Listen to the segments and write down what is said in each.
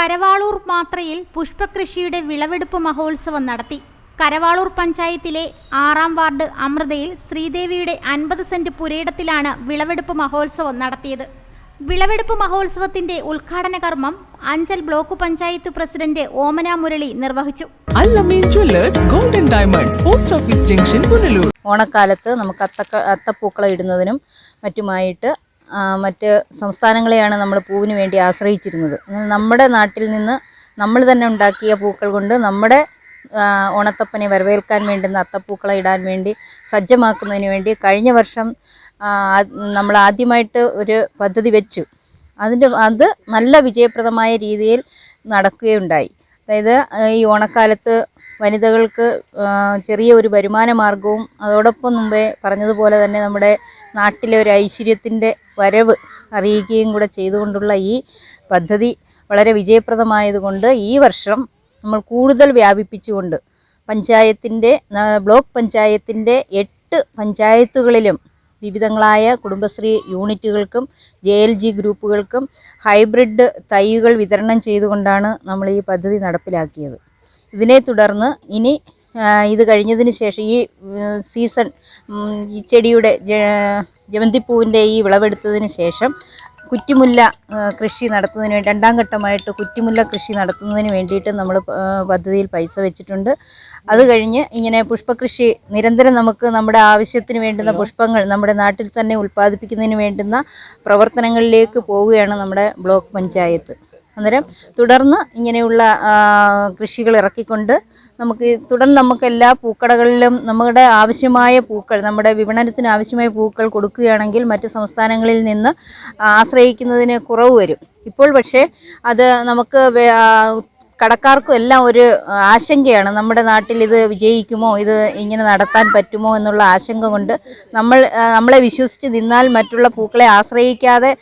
കരവാളൂർ മാത്രയിൽ പുഷ്പകൃഷിയുടെ വിളവെടുപ്പ് മഹോത്സവം നടത്തി. കരവാളൂർ പഞ്ചായത്തിലെ ആറാം വാർഡ് അമൃതയിൽ ശ്രീദേവിയുടെ അൻപത് സെന്റ് പുരയിടത്തിലാണ് വിളവെടുപ്പ് മഹോത്സവം നടത്തിയത്. വിളവെടുപ്പ് മഹോത്സവത്തിന്റെ ഉദ്ഘാടന കർമ്മം അഞ്ചൽ ബ്ലോക്ക് പഞ്ചായത്ത് പ്രസിഡന്റ് ഓമന മുരളി നിർവഹിച്ചു. Golden diamonds post office junction ഓണക്കാലത്ത് നമുക്ക് അത്തക്ക അത്തപ്പൂക്കളം ഇടുന്നതിനും മറ്റുമായിട്ട് മറ്റ് സംസ്ഥാനങ്ങളെയാണ് നമ്മൾ പൂവിന് വേണ്ടി ആശ്രയിച്ചിരുന്നത്. എന്നാൽ നമ്മുടെ നാട്ടിൽ നിന്ന് നമ്മൾ തന്നെ ഉണ്ടാക്കിയ പൂക്കൾ കൊണ്ട് നമ്മുടെ ഓണത്തപ്പനെ വരവേൽക്കാൻ വേണ്ടുന്ന അത്തപ്പൂക്കളെ ഇടാൻ വേണ്ടി സജ്ജമാക്കുന്നതിന് വേണ്ടി കഴിഞ്ഞ വർഷം നമ്മൾ ആദ്യമായിട്ട് ഒരു പദ്ധതി വെച്ചു. അതിന്റെ അത് നല്ല വിജയപ്രദമായ രീതിയിൽ നടക്കുകയുണ്ടായി. അതായത് ഈ ഓണക്കാലത്ത് വനിതകൾക്ക് ചെറിയ ഒരു വരുമാന മാർഗവും അതോടൊപ്പം മുമ്പേ പറഞ്ഞതുപോലെ തന്നെ നമ്മുടെ നാട്ടിലെ ഒരു ഐശ്വര്യത്തിന്റെ വരവ് അറിയിക്കുകയും കൂടെ ചെയ്തുകൊണ്ടുള്ള ഈ പദ്ധതി വളരെ വിജയപ്രദമായതുകൊണ്ട് ഈ വർഷം നമ്മൾ കൂടുതൽ വ്യാപിപ്പിച്ചുകൊണ്ട് പഞ്ചായത്തിന്റെ ബ്ലോക്ക് പഞ്ചായത്തിന്റെ എട്ട് പഞ്ചായത്തുകളിലും വിവിധങ്ങളായ കുടുംബശ്രീ യൂണിറ്റുകൾക്കും ജെ എൽ ജി ഗ്രൂപ്പുകൾക്കും ഹൈബ്രിഡ് തൈകൾ വിതരണം ചെയ്തുകൊണ്ടാണ് നമ്മൾ ഈ പദ്ധതി നടപ്പിലാക്കിയത്. ഇതിനെ തുടർന്ന് ഇനി ഇത് കഴിഞ്ഞതിന് ശേഷം ഈ സീസൺ ഈ ചെടിയുടെ ജമന്തിപ്പൂവിന്റെ ഈ വിളവെടുത്തതിന് ശേഷം കുറ്റിമുല്ല കൃഷി നടത്തുന്നതിന് വേണ്ടി രണ്ടാം ഘട്ടമായിട്ട് കുറ്റിമുല്ല കൃഷി നടത്തുന്നതിന് വേണ്ടിയിട്ട് നമ്മൾ പദ്ധതിയിൽ പൈസ വെച്ചിട്ടുണ്ട്. അത് കഴിഞ്ഞ് ഇങ്ങനെ പുഷ്പകൃഷി നിരന്തരം നമുക്ക് നമ്മുടെ ആവശ്യത്തിന് വേണ്ടുന്ന പുഷ്പങ്ങൾ നമ്മുടെ നാട്ടിൽ തന്നെ ഉൽപ്പാദിപ്പിക്കുന്നതിന് വേണ്ടുന്ന പ്രവർത്തനങ്ങളിലേക്ക് പോവുകയാണ് നമ്മുടെ ബ്ലോക്ക് പഞ്ചായത്ത്. അന്നേരം തുടർന്ന് ഇങ്ങനെയുള്ള കൃഷികൾ ഇറക്കിക്കൊണ്ട് നമുക്ക് തുടർന്ന് നമുക്ക് എല്ലാ പൂക്കടകളിലും നമ്മുടെ ആവശ്യമായ പൂക്കൾ നമ്മുടെ വിപണനത്തിന് ആവശ്യമായ പൂക്കൾ കൊടുക്കുകയാണെങ്കിൽ മറ്റ് സംസ്ഥാനങ്ങളിൽ നിന്ന് ആശ്രയിക്കുന്നതിന് കുറവ് വരും. ഇപ്പോൾ പക്ഷേ അത് നമുക്ക് കടക്കാർക്കും എല്ലാം ഒരു ആശങ്കയാണ്. നമ്മുടെ നാട്ടിൽ ഇത് വിജയിക്കുമോ? ഇത് ഇങ്ങനെ നടത്താൻ പറ്റുമോ എന്നുള്ള ആശങ്ക കൊണ്ട് നമ്മൾ നമ്മളെ വിശ്വസിച്ച് നിന്നാൽ മറ്റുള്ള പൂക്കളെ ആശ്രയിക്കാതെ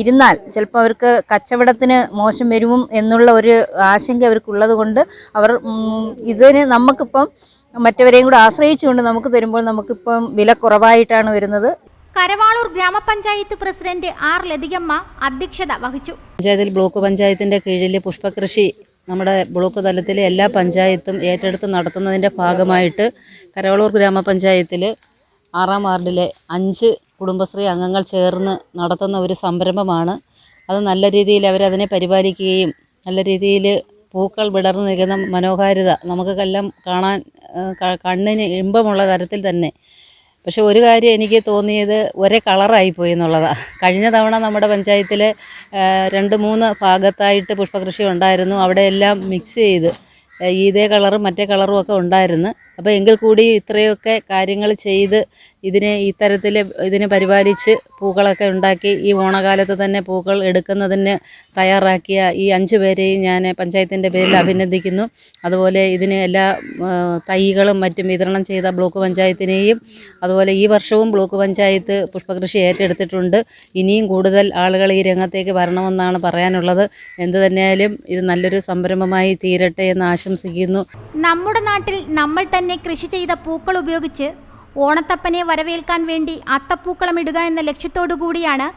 ഇരുന്നാൽ ചിലപ്പോൾ അവർക്ക് കച്ചവടത്തിന് മോശം വരുമോ എന്നുള്ള ഒരു ആശങ്ക അവർക്കുള്ളത് കൊണ്ട് അവർ ഇതിന് നമുക്കിപ്പം മറ്റവരെയും കൂടെ ആശ്രയിച്ചുകൊണ്ട് നമുക്ക് തരുമ്പോൾ നമുക്കിപ്പം വില കുറവായിട്ടാണ് വരുന്നത്. കരവാളൂർ ഗ്രാമപഞ്ചായത്ത് പ്രസിഡന്റ് ആർ ലതികമ്മ അധ്യക്ഷത വഹിച്ചു. പഞ്ചായത്തിൽ ബ്ലോക്ക് പഞ്ചായത്തിന്റെ കീഴിൽ പുഷ്പകൃഷി നമ്മുടെ ബ്ലോക്ക് തലത്തിലെ എല്ലാ പഞ്ചായത്തും ഏറ്റെടുത്ത് നടത്തുന്നതിന്റെ ഭാഗമായിട്ട് കരവളൂർ ഗ്രാമപഞ്ചായത്തിൽ ആറാം വാർഡിലെ അഞ്ച് കുടുംബശ്രീ അംഗങ്ങൾ ചേർന്ന് നടത്തുന്ന ഒരു സംരംഭമാണ്. അത് നല്ല രീതിയിൽ അവരതിനെ പരിപാലിക്കുകയും നല്ല രീതിയിൽ പൂക്കൾ വിടർന്നു നിൽക്കുന്ന മനോഹാരിത നമുക്കെല്ലാം കാണാൻ കണ്ണിന് ഇമ്പമുള്ള തരത്തിൽ തന്നെ പക്ഷെ ഒരു കാര്യം എനിക്ക് തോന്നിയത് ഒരേ കളറായിപ്പോയി എന്നുള്ളതാണ് കഴിഞ്ഞ തവണ നമ്മുടെ പഞ്ചായത്തിൽ രണ്ട് മൂന്ന് ഭാഗത്തായിട്ട് പുഷ്പകൃഷി ഉണ്ടായിരുന്നു. അവിടെയെല്ലാം മിക്സ് ചെയ്ത് ഇതേ കളറും മറ്റേ കളറും ഒക്കെ ഉണ്ടായിരുന്നു. അപ്പോൾ എങ്കിൽ കൂടി ഇത്രയൊക്കെ കാര്യങ്ങൾ ചെയ്ത് ഇതിനെ ഇത്തരത്തിൽ ഇതിനെ പരിപാലിച്ച് പൂക്കളൊക്കെ ഉണ്ടാക്കി ഈ ഓണകാലത്ത് തന്നെ പൂക്കൾ എടുക്കുന്നതിന് തയ്യാറാക്കിയ ഈ അഞ്ച് പേരെയും ഞാൻ പഞ്ചായത്തിന്റെ പേരിൽ അഭിനന്ദിക്കുന്നു. അതുപോലെ ഇതിന് എല്ലാ തൈകളും മറ്റും വിതരണം ചെയ്ത ബ്ലോക്ക് പഞ്ചായത്തിനെയും അതുപോലെ ഈ വർഷവും ബ്ലോക്ക് പഞ്ചായത്ത് പുഷ്പകൃഷി ഏറ്റെടുത്തിട്ടുണ്ട്. ഇനിയും കൂടുതൽ ആളുകൾ ഈ രംഗത്തേക്ക് വരണമെന്നാണ് പറയാനുള്ളത്. എന്തു ഇത് നല്ലൊരു സംരംഭമായി തീരട്ടെ എന്ന് ആശംസിക്കുന്നു നമ്മുടെ നാട്ടിൽ നമ്മൾ തന്നെ കൃഷി ചെയ്ത പൂക്കൾ ഉപയോഗിച്ച് ഓണത്തപ്പനെ വരവേൽക്കാൻ വേണ്ടി അത്തപ്പൂക്കളം ഇടുക എന്ന ലക്ഷ്യത്തോടു കൂടിയാണ്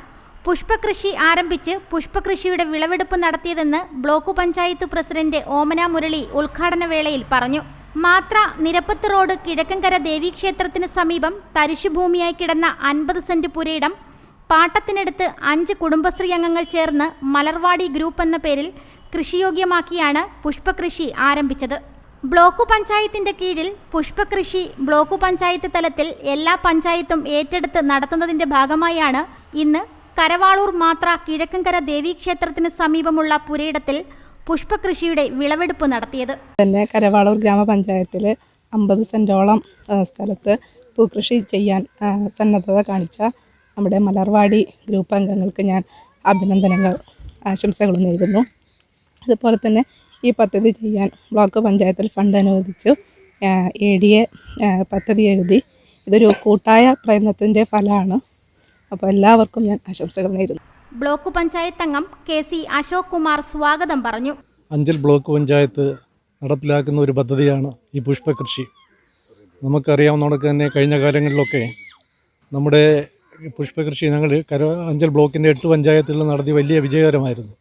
പുഷ്പകൃഷി ആരംഭിച്ച് പുഷ്പകൃഷിയുടെ വിളവെടുപ്പ് നടത്തിയതെന്ന് ബ്ലോക്ക് പഞ്ചായത്ത് പ്രസിഡന്റ് ഓമന മുരളി ഉദ്ഘാടന വേളയിൽ പറഞ്ഞു. മാത്ര നിരപ്പത്ത് റോഡ് കിഴക്കൻകര ദേവീക്ഷേത്രത്തിന് സമീപം തരിശുഭൂമിയായി കിടന്ന അൻപത് സെന്റ് പുരയിടം പാട്ടത്തിനടുത്ത് അഞ്ച് കുടുംബശ്രീ അംഗങ്ങൾ ചേർന്ന് മലർവാടി ഗ്രൂപ്പ് എന്ന പേരിൽ കൃഷിയോഗ്യമാക്കിയാണ് പുഷ്പകൃഷി ആരംഭിച്ചത്. ബ്ലോക്ക് പഞ്ചായത്തിന്റെ കീഴിൽ പുഷ്പകൃഷി ബ്ലോക്ക് പഞ്ചായത്ത് തലത്തിൽ എല്ലാ പഞ്ചായത്തും ഏറ്റെടുത്ത് നടത്തുന്നതിന്റെ ഭാഗമായാണ് ഇന്ന് കരവാളൂർ മാത്ര കിഴക്കൻകര ദേവീക്ഷേത്രത്തിന് സമീപമുള്ള പുരയിടത്തിൽ പുഷ്പകൃഷിയുടെ വിളവെടുപ്പ് നടത്തിയത്. തന്നെ കരവാളൂർ ഗ്രാമപഞ്ചായത്തിൽ അമ്പത് സെന്റോളം സ്ഥലത്ത് പൂക്കൃഷി ചെയ്യാൻ സന്നദ്ധത കാണിച്ച നമ്മുടെ മലർവാടി ഗ്രൂപ്പ് അംഗങ്ങൾക്ക് ഞാൻ അഭിനന്ദനങ്ങൾ ആശംസകൾ നേരുന്നു. അതുപോലെ തന്നെ ഈ പദ്ധതി ചെയ്യാൻ ബ്ലോക്ക് പഞ്ചായത്തിൽ ഫണ്ട് അനുവദിച്ചു. എ ഡി എ പദ്ധതി എഴുതി. ഇതൊരു കൂട്ടായ പ്രയത്നത്തിന്റെ ഫലമാണ്. അപ്പോൾ എല്ലാവർക്കും ഞാൻ ആശംസകൾ നേരുന്നു. ബ്ലോക്ക് പഞ്ചായത്ത് അംഗം കെ സി അശോക് കുമാർ സ്വാഗതം പറഞ്ഞു. അഞ്ചൽ ബ്ലോക്ക് പഞ്ചായത്ത് നടപ്പിലാക്കുന്ന ഒരു പദ്ധതിയാണ് ഈ പുഷ്പകൃഷി. നമുക്കറിയാവുന്നതൊക്കെ തന്നെ കഴിഞ്ഞ കാലങ്ങളിലൊക്കെ നമ്മുടെ പുഷ്പകൃഷി ഞങ്ങൾ കര അഞ്ചൽ ബ്ലോക്കിന്റെ എട്ട് പഞ്ചായത്തുകളിൽ നടത്തി വലിയ വിജയകരമായിരുന്നു.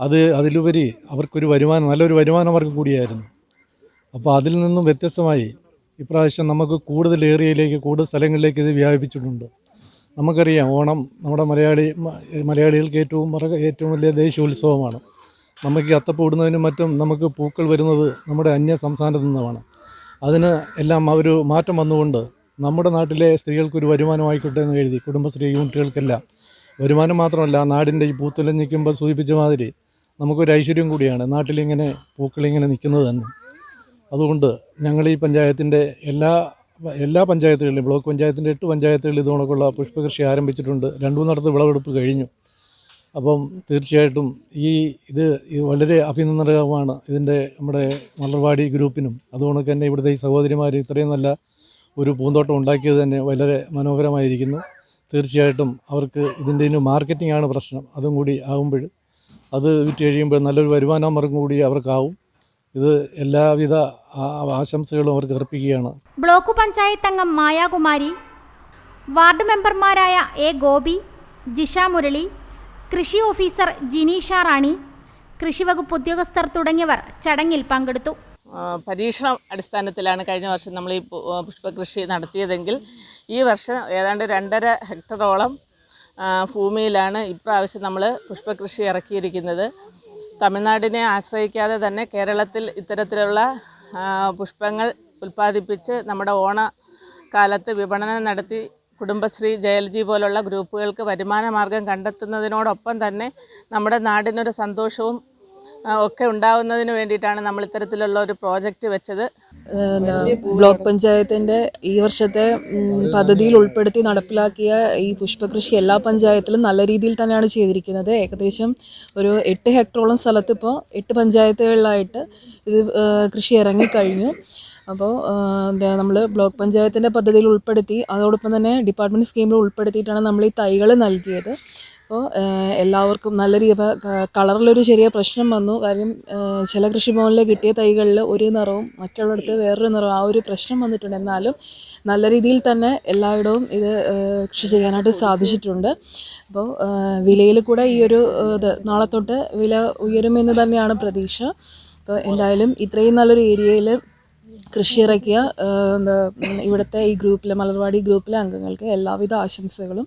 അത് അതിലുപരി അവർക്കൊരു വരുമാനം നല്ലൊരു വരുമാനം അവർക്ക് കൂടിയായിരുന്നു. അപ്പോൾ അതിൽ നിന്നും വ്യത്യസ്തമായി ഇപ്രാവശ്യം നമുക്ക് കൂടുതൽ ഏരിയയിലേക്ക് കൂടുതൽ സ്ഥലങ്ങളിലേക്ക് ഇത് വ്യാപിപ്പിച്ചിട്ടുണ്ട്. നമുക്കറിയാം ഓണം നമ്മുടെ മലയാളി മലയാളികൾക്ക് ഏറ്റവും ഏറ്റവും വലിയ ദേശീയോത്സവമാണ്. നമുക്ക് ഈ അത്തപ്പൂ ഇടുന്നതിനും മറ്റും നമുക്ക് പൂക്കൾ വരുന്നത് നമ്മുടെ അന്യ സംസ്ഥാനത്തു നിന്നുമാണ്. അതിന് എല്ലാം ഒരു മാറ്റം വന്നുകൊണ്ട് നമ്മുടെ നാട്ടിലെ സ്ത്രീകൾക്കൊരു വരുമാനമായിക്കോട്ടെ എന്ന് കരുതി കുടുംബശ്രീ യൂണിറ്റുകൾക്കെല്ലാം വരുമാനം മാത്രമല്ല നാടിന്റെ ഈ പൂത്തുലം നിൽക്കുമ്പോൾ സൂചിപ്പിച്ച മാതിരി നമുക്കൊരു ഐശ്വര്യം കൂടിയാണ് നാട്ടിലിങ്ങനെ പൂക്കളിങ്ങനെ നിൽക്കുന്നത് തന്നെ. അതുകൊണ്ട് ഞങ്ങൾ ഈ പഞ്ചായത്തിന്റെ എല്ലാ എല്ലാ പഞ്ചായത്തുകളിലും ബ്ലോക്ക് പഞ്ചായത്തിന്റെ എട്ട് പഞ്ചായത്തുകളിൽ ഇതുകൊണ്ടുള്ള പുഷ്പകൃഷി ആരംഭിച്ചിട്ടുണ്ട്. രണ്ടു മൂന്നിടത്ത് വിളവെടുപ്പ് കഴിഞ്ഞു. അപ്പം തീർച്ചയായിട്ടും ഈ ഇത് വളരെ അഭിനന്ദനകരമാണ് ഇതിന്റെ നമ്മുടെ മലർവാടി ഗ്രൂപ്പിനും. അതുകൊണ്ട് തന്നെ ഇവിടുത്തെ ഈ സഹോദരിമാർ ഇത്രയും നല്ല ഒരു പൂന്തോട്ടം ഉണ്ടാക്കിയത് തന്നെ വളരെ മനോഹരമായിരിക്കുന്നു. തീർച്ചയായിട്ടും അവർക്ക് ഇതിന്റെ ഇനി മാർക്കറ്റിംഗ് ആണ് പ്രശ്നം. അതും കൂടി ആകുമ്പോൾ അത് വിറ്റ് കഴിയുമ്പോൾ നല്ലൊരു വരുമാനം മാർഗം കൂടി അവർക്കാവും. ഇത് എല്ലാവിധ ആശംസകളും അവർക്ക് അർപ്പിക്കുകയാണ്. ബ്ലോക്ക് പഞ്ചായത്ത് അംഗം മായാകുമാരി വാർഡ് മെമ്പർമാരായ എ ഗോപി ജിഷ മുരളി കൃഷി ഓഫീസർ ജിനീഷ റാണി കൃഷിവകുപ്പ് ഉദ്യോഗസ്ഥർ തുടങ്ങിയവർ ചടങ്ങിൽ പങ്കെടുത്തു. പരീക്ഷണ അടിസ്ഥാനത്തിലാണ് കഴിഞ്ഞ വർഷം നമ്മൾ ഈ പുഷ്പകൃഷി നടത്തിയതെങ്കിൽ ഈ വർഷം ഏതാണ്ട് രണ്ടര ഹെക്ടറോളം ഭൂമിയിലാണ് ഇപ്രാവശ്യം നമ്മൾ പുഷ്പകൃഷി ഇറക്കിയിരിക്കുന്നത്. തമിഴ്നാടിനെ ആശ്രയിക്കാതെ തന്നെ കേരളത്തിൽ ഇത്തരത്തിലുള്ള പുഷ്പങ്ങൾ ഉൽപ്പാദിപ്പിച്ച് നമ്മുടെ ഓണ കാലത്ത് വിപണനം നടത്തി കുടുംബശ്രീ ജയൽജി പോലുള്ള ഗ്രൂപ്പുകൾക്ക് വരുമാന മാർഗം കണ്ടെത്തുന്നതിനോടൊപ്പം തന്നെ നമ്മുടെ നാടിനൊരു സന്തോഷവും ഒക്കെ ഉണ്ടാവുന്നതിന് വേണ്ടിയിട്ടാണ് നമ്മൾ ഇത്തരത്തിലുള്ള ഒരു പ്രോജക്റ്റ് വെച്ചത്. ബ്ലോക്ക് പഞ്ചായത്തിന്റെ ഈ വർഷത്തെ പദ്ധതിയിൽ ഉൾപ്പെടുത്തി നടപ്പിലാക്കിയ ഈ പുഷ്പകൃഷി എല്ലാ പഞ്ചായത്തിലും നല്ല രീതിയിൽ തന്നെയാണ് ചെയ്തിരിക്കുന്നത്. ഏകദേശം ഒരു എട്ട് ഹെക്ടറോളം സ്ഥലത്ത് ഇപ്പോൾ എട്ട് പഞ്ചായത്തുകളിലായിട്ട് ഇത് കൃഷി ഇറങ്ങിക്കഴിഞ്ഞു. അപ്പോൾ നമ്മൾ ബ്ലോക്ക് പഞ്ചായത്തിന്റെ പദ്ധതിയിൽ ഉൾപ്പെടുത്തി അതോടൊപ്പം തന്നെ ഡിപ്പാർട്ട്മെന്റ് സ്കീമിൽ ഉൾപ്പെടുത്തിയിട്ടാണ് നമ്മൾ ഈ തൈകൾ നൽകിയത്. അപ്പോൾ എല്ലാവർക്കും നല്ല രീതി കളറിലൊരു ചെറിയ പ്രശ്നം വന്നു. കാര്യം ചില കൃഷിഭവനിൽ കിട്ടിയ തൈകളിൽ ഒരു നിറവും മറ്റുള്ളിടത്ത് വേറൊരു നിറവും ആ ഒരു പ്രശ്നം വന്നിട്ടുണ്ട്. എന്നാലും നല്ല രീതിയിൽ തന്നെ എല്ലായിടവും ഇത് കൃഷി ചെയ്യാനായിട്ട് സാധിച്ചിട്ടുണ്ട്. അപ്പോൾ വിലയിൽ കൂടെ ഈ ഒരു ഇത് നാളെ തൊട്ട് വില ഉയരുമെന്ന് തന്നെയാണ് പ്രതീക്ഷ. അപ്പോൾ എന്തായാലും ഇത്രയും നല്ലൊരു ഏരിയയിൽ കൃഷി ഇറക്കിയ ഇവിടുത്തെ ഈ ഗ്രൂപ്പിലെ മലർവാടി ഗ്രൂപ്പിലെ അംഗങ്ങൾക്ക് എല്ലാവിധ ആശംസകളും.